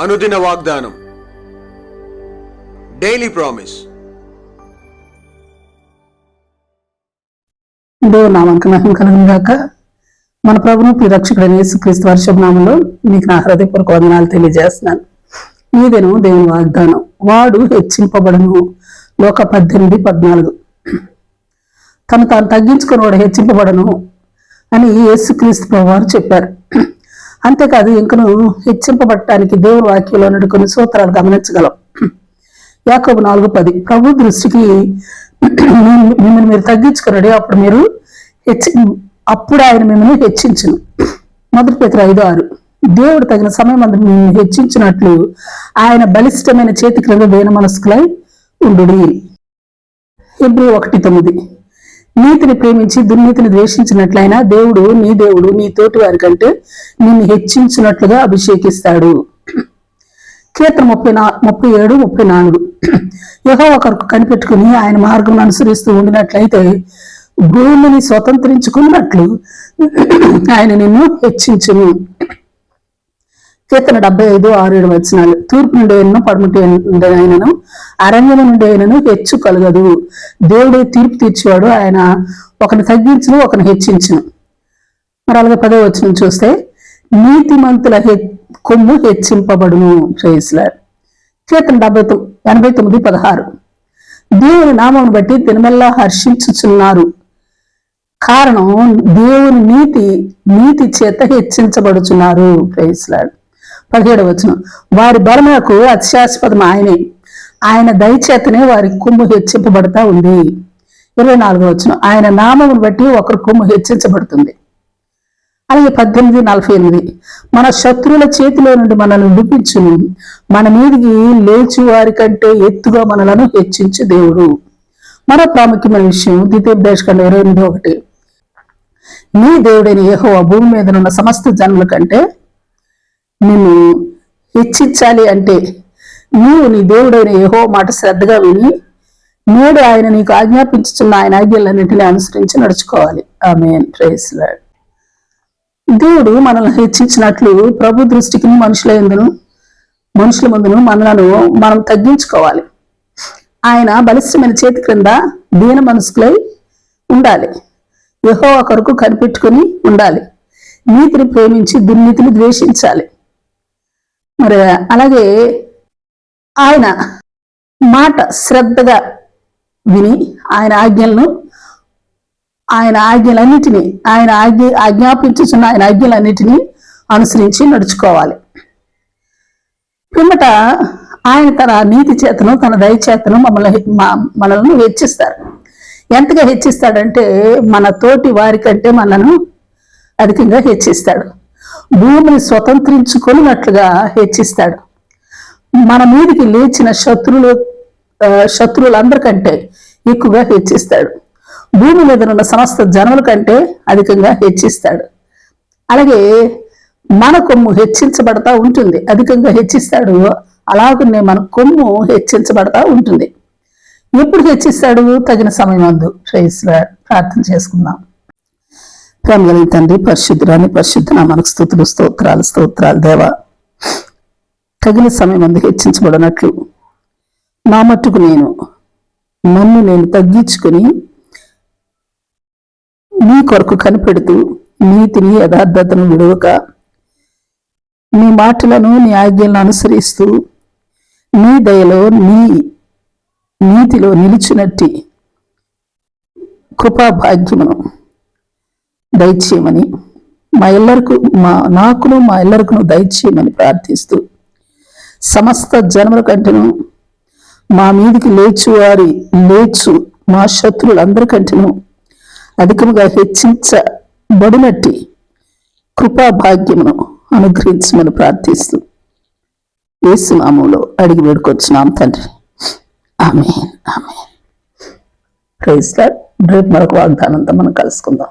అనుదిన వాగ్దానం. Daily promise దేవుడు నామానికి మహిమ కలుగును గాక మన ప్రభును ప్రియ రక్షకుడైన యేసుక్రీస్తు వర్షభనామంలో మీకు నా హృదయపూర్వక వందనాలు తెలియజేస్తున్నాను. ఈదెను దేవుని వాగ్దానం. వాడు హెచ్చింపబడను. లోక పద్దెనిమిది పద్నాలుగు. తను తాను తగ్గించుకుని వాడు హెచ్చింపబడను అని యేసుక్రీస్తు ప్రభు వారు చెప్పారు. అంతేకాదు ఇంకను హెచ్చింపబడటానికి దేవుని వాక్యంలో నుండి కొన్ని సూత్రాలు గమనించగలం. యాకోబు నాలుగు పది. ప్రభు దృష్టికి మిమ్మల్ని మీరు తగ్గించుకున్నాడు. అప్పుడు మీరు హెచ్చి అప్పుడు ఆయన మిమ్మల్ని హెచ్చించను. మొదటి పేతురు ఐదు ఆరు. దేవుడు తగిన సమయం అందు మిమ్మల్ని హెచ్చించినట్లు ఆయన బలిష్టమైన చేతి క్రింద దేన మనస్కులై ఉండు హెబ్రి ఒకటి తొమ్మిది. నీతిని ప్రేమించి దుర్నీతిని ద్వేషించినట్లయినా దేవుడు నీ దేవుడు నీ తోటి వారి కంటే నిన్ను హెచ్చించినట్లుగా అభిషేకిస్తాడు. కీర్తన ముప్పై నా ముప్పై ఏడు ముప్పై నాలుగు. యహో ఒకరికి కనిపెట్టుకుని ఆయన మార్గం అనుసరిస్తూ ఉండినట్లయితే భూమిని స్వతంత్రించుకున్నట్లు ఆయన నిన్ను హెచ్చించును. కీర్తన డెబ్బై ఐదు ఆరు ఏడు వచనాలు. తూర్పు నుండి అయినను పడమటి నుండి అయినను అరణ్యం నుండి అయినను హెచ్చు కలగదు. దేవుడే తీర్పు తీర్చేవాడు. ఆయన ఒకని తగ్గించును ఒకని హెచ్చించును. మరి అలాగే పదో వచ్చిన చూస్తే నీతిమంతుల హె కొమ్ము హెచ్చింపబడును. ప్రేయస్లాడ్ కీర్తన డెబ్బై తొమ్మిది ఎనభై తొమ్మిది పదహారు. దేవుని నామం బట్టి దినమెల్లా హర్షించుచున్నారు. కారణం దేవుని నీతి నీతి చేత హెచ్చించబడుచున్నారు. ప్రేస్లాడ్ పదిహేడు వచనం. వారి బలములకు అత్యాస్పదం ఆయనే. ఆయన దయచేతనే వారి కుంభ హెచ్చింపబడతా ఉంది. ఇరవై నాలుగో వచనం. ఆయన నామమును బట్టి ఒకరి కొమ్ము హెచ్చించబడుతుంది. అలాగే పద్దెనిమిది నలభై ఎనిమిది. మన శత్రువుల చేతిలో నుండి మనల్ని విడిపించును. మన మీదికి లేచి వారి కంటే ఎత్తుగా మనలను హెచ్చించు దేవుడు. మరో ప్రాముఖ్యమైన విషయం ద్వితీయోపదేశకాండ ఇరవై ఎనిమిది ఒకటి. నీ దేవుడైన ఏహో భూమి మీద ఉన్న సమస్త జన్మల కంటే నిన్ను హెచ్చించాలి అంటే నీవు నీ దేవుడైన యెహో మాట శ్రద్ధగా విని నేడు ఆయన నీకు ఆజ్ఞాపించుచున్న ఆయన ఆజ్ఞలన్నింటినీ అనుసరించి నడుచుకోవాలి. ఆమె ప్రేస్ దేవుడు మనల్ని హెచ్చించినట్లు ప్రభు దృష్టికి మనుషుల ఎందును మనుషుల ముందును మనలను మనం తగ్గించుకోవాలి. ఆయన బలిష్టమైన చేతి క్రింద దీన మనసుకులై ఉండాలి. యహో ఒకరకు కనిపెట్టుకుని ఉండాలి. నీతిని ప్రేమించి దుర్నీతిని ద్వేషించాలి. మరి అలాగే ఆయన మాట శ్రద్ధగా విని ఆయన ఆజ్ఞలను ఆయన ఆజ్ఞలన్నిటినీ ఆయన ఆజ్ఞ ఆజ్ఞాపించుచున్న ఆయన ఆజ్ఞలన్నిటినీ అనుసరించి నడుచుకోవాలి. పిమ్మట ఆయన తన నీతి చేతను తన దయచేతను మమ్మల్ని మనల్ని హెచ్చిస్తారు. ఎంతగా హెచ్చిస్తాడంటే మన తోటి వారికంటే మనను అధికంగా హెచ్చిస్తాడు. భూమిని స్వతంత్రించుకున్నట్లుగా హెచ్చిస్తాడు. మన మీదికి లేచిన శత్రులు శత్రువులందరికంటే ఎక్కువగా హెచ్చిస్తాడు. భూమి మీద ఉన్న సమస్త జనముల కంటే అధికంగా హెచ్చిస్తాడు. అలాగే మన కొమ్ము హెచ్చించబడతా ఉంటుంది. అధికంగా హెచ్చిస్తాడు. అలాగనే మన కొమ్ము హెచ్చించబడతా ఉంటుంది. ఎప్పుడు హెచ్చిస్తాడు? తగిన సమయం అందు ప్రేయస్లా ప్రార్థన చేసుకుందాం. ప్రేమ తండ్రి పరిశుద్ధురాని పరిశుద్ధ మనకు స్థుతులు స్తోత్రాలు స్తోత్రాలు దేవా. తగిన సమయం అందు హెచ్చించబడినట్లు నా మట్టుకు నేను నన్ను నేను తగ్గించుకుని నీ కొరకు కనిపెడుతూ నీతిని యథార్థతను విడవక నీ మాటలను నీ ఆజ్ఞలను అనుసరిస్తూ నీ దయలో నీ నీతిలో నిలిచినట్టి కృపాభాగ్యమును దయచేయమని మా ఎల్లరకు మా నాకును మా ఎల్లరికును దయచేయమని ప్రార్థిస్తూ సమస్త జన్మల కంటేను మా మీదికి లేచు వారి లేచు మా శత్రువులందరికంటేను అధికముగా హెచ్చించబడినట్టి కృపా భాగ్యమును అనుగ్రహించమని ప్రార్థిస్తూ ఏసునామంలో అడిగి వేడుకొచ్చున్నాం తండ్రి. ఆమె ఆమె ప్రైజ్ రేపు మరొక వాగ్దానంతో మనం కలుసుకుందాం.